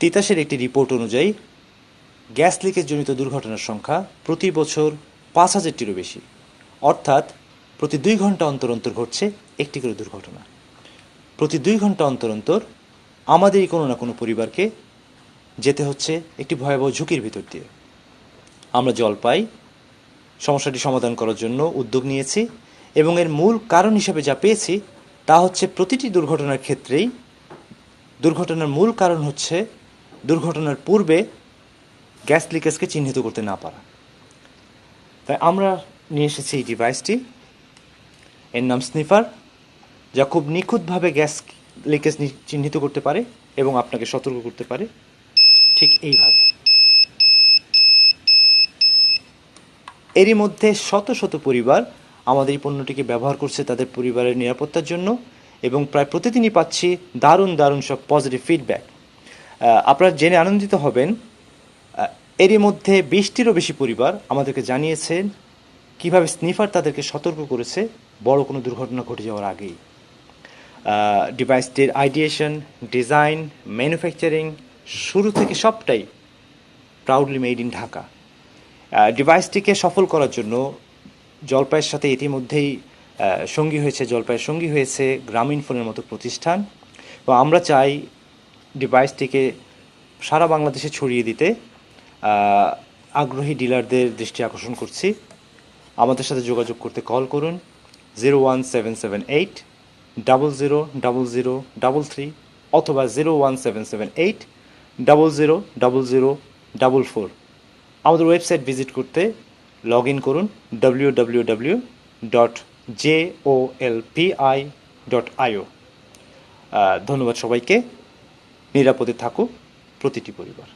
তিতাসের একটি রিপোর্ট অনুযায়ী, gas leakage জনিত দুর্ঘটনার সংখ্যা প্রতি বছর পাঁচ হাজারটিরও বেশি। অর্থাৎ, প্রতি দুই ঘণ্টা অন্তর অন্তর ঘটছে একটি করে দুর্ঘটনা। প্রতি দুই ঘণ্টা অন্তর অন্তর আমাদেরই কোনো না কোনো পরিবারকে যেতে হচ্ছে একটি ভয়াবহ ঝুঁকির ভিতর দিয়ে। আমরা জল পাই, সমস্যাটি সমাধান করার জন্য উদ্যোগ নিয়েছি এবং এর মূল কারণ হিসেবে যা পেয়েছি তা হচ্ছে প্রতিটি দুর্ঘটনার ক্ষেত্রেই দুর্ঘটনার মূল কারণ হচ্ছে দুর্ঘটনার পূর্বে গ্যাস লিকেজকে চিহ্নিত করতে না পারা। তাই আমরা নিয়ে এসেছি এই ডিভাইসটি এর নাম স্নিফার যা খুব নিখুঁতভাবে গ্যাস লিকেজ চিহ্নিত করতে পারে এবং আপনাকে সতর্ক করতে পারে। ঠিক এইভাবে। এরই মধ্যে শত শত পরিবার আমাদের এই পণ্যটিকে ব্যবহার করছে তাদের পরিবারের নিরাপত্তার জন্য এবং প্রায় প্রতিদিনই পাচ্ছি দারুণ দারুণ সব পজিটিভ ফিডব্যাক আপনারা জেনে আনন্দিত হবেন এরই মধ্যে বিশটিরও বেশি পরিবার আমাদেরকে জানিয়েছেন কীভাবে স্নিফার তাদেরকে সতর্ক করেছে, বড় কোনো দুর্ঘটনা ঘটে যাওয়ার আগেই। ডিভাইসটির আইডিয়েশন ডিজাইন ম্যানুফ্যাকচারিং শুরু থেকে সবটাই প্রাউডলি মেড ইন ঢাকা। ডিভাইসটিকে সফল করার জন্য জলপাইয়ের সাথে ইতিমধ্যেই সঙ্গী হয়েছে, জলপাইয়ের সঙ্গী হয়েছে গ্রামীণ ফোনের মতো প্রতিষ্ঠান। এবং আমরা চাই ডিভাইসটিকে সারা বাংলাদেশে ছড়িয়ে দিতে আগ্রহী ডিলারদের দৃষ্টি আকর্ষণ করছি। আমাদের সাথে যোগাযোগ করতে কল করুন zero one seven seven eight, double zero double zero, double three অথবা zero one seven seven eight, double zero double zero, double four. আমাদের ওয়েবসাইট ভিজিট করতে লগ ইন করুন W W W dot J O L P I dot IO ধন্যবাদ সবাইকে। নিরাপদে থাকুক প্রতিটি পরিবার।